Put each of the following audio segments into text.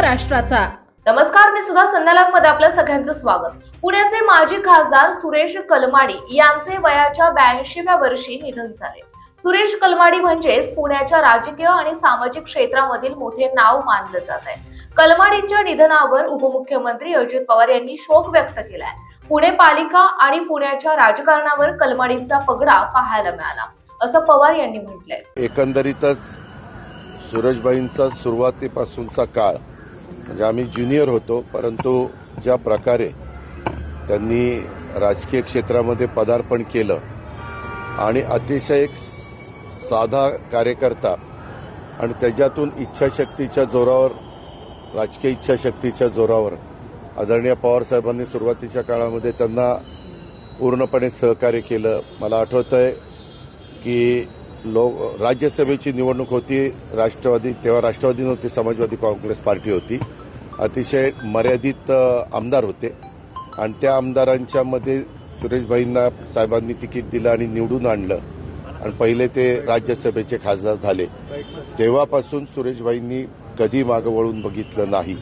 राष्ट्राचा नमस्कार मी सुद्धा संध्यालाभमध्ये आपलं सगळ्यांचं स्वागत. पुण्याचे माजी खासदार सुरेश कलमाडी यांचे वयाच्या ब्याऐंशीव्या वर्षी निधन झाले. सुरेश कलमाडी म्हणजेच पुण्याच्या राजकीय आणि सामाजिक क्षेत्रामधील मोठे नाव मानलं जात आहे. कलमाडींच्या निधनावर उपमुख्यमंत्री अजित पवार यांनी शोक व्यक्त केलाय. पुणे पालिका आणि पुण्याच्या राजकारणावर कलमाडींचा पगडा पाहायला मिळाला असं पवार यांनी म्हटलंय. एकंदरीतच सूरजबाईंचा सुरुवातीपासूनचा काळ. म्हणजे आम्ही ज्युनियर होतो परंतु ज्या प्रकारे त्यांनी राजकीय क्षेत्रामध्ये पदार्पण केलं आणि अतिशय एक साधा कार्यकर्ता आणि त्याच्यातून इच्छाशक्तीच्या जोरावर राजकीय इच्छाशक्तीच्या जोरावर आदरणीय पवारसाहेबांनी सुरुवातीच्या काळामध्ये त्यांना पूर्णपणे सहकार्य केलं. मला आठवत आहे की लोक राज्यसभेची निवडणूक होती राष्ट्रवादी तेव्हा राष्ट्रवादी नव्हती समाजवादी काँग्रेस पार्टी होती. अतिशय मर्यादित आमदार होते. आणि त्या आमदारांच्या मध्ये सुरेशभाईंना साहेबांनी तिकीट दिलं आणि निवडून आणलं. आणि पहिले ते राज्यसभेचे खासदार झाले. तेव्हापासून सुरेशभाईंनी कधी मागं वळून बघितलं नाही.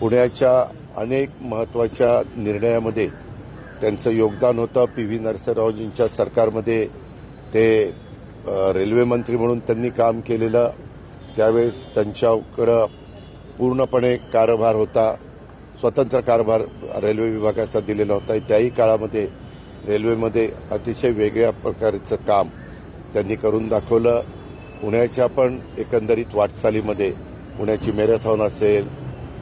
पुण्याच्या अनेक महत्त्वाच्या निर्णयामध्ये त्यांचं योगदान होतं. पी व्ही नरसिंहरावजींच्या सरकारमध्ये ते रेल्वे मंत्री म्हणून त्यांनी काम केलेलं. त्यावेळेस त्यांच्याकडं पूर्णपणे कारभार होता. स्वतंत्र कारभार रेल्वे विभागाचा दिलेला होता. त्याही काळामध्ये रेल्वेमध्ये अतिशय वेगळ्या प्रकारचं काम त्यांनी करून दाखवलं. पुण्याच्या पण एकंदरीत वाटचालीमध्ये पुण्याची मॅरेथॉन असेल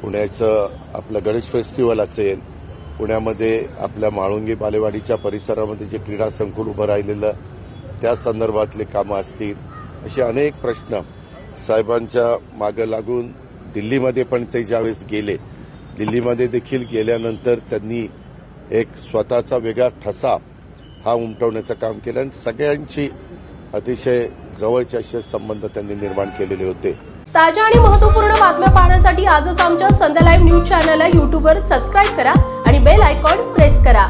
पुण्याचं आपलं गणेश फेस्टिवल असेल पुण्यामध्ये आपल्या म्हाळुंगी बालेवाडीच्या परिसरामध्ये जे क्रीडा संकुल उभं राहिलेलं त्या संदर्भातले कामं असतील असे अनेक प्रश्न साहेबांच्या मागं लागून दिल्लीमध्ये पण ते ज्यावेळेस गेले दिल्लीमध्ये देखील गेल्यानंतर त्यांनी एक स्वतःचा वेगळा ठसा हा उमटवण्याचं काम केलं आणि सगळ्यांची अतिशय जवळचे असे संबंध त्यांनी निर्माण केलेले होते. ताज्या आणि महत्त्वपूर्ण बातम्या पाहण्यासाठी आजच आमच्या संध्या लाईव्ह न्यूज चॅनलला यूट्यूबवर सबस्क्राईब करा आणि बेल आयकॉन प्रेस करा.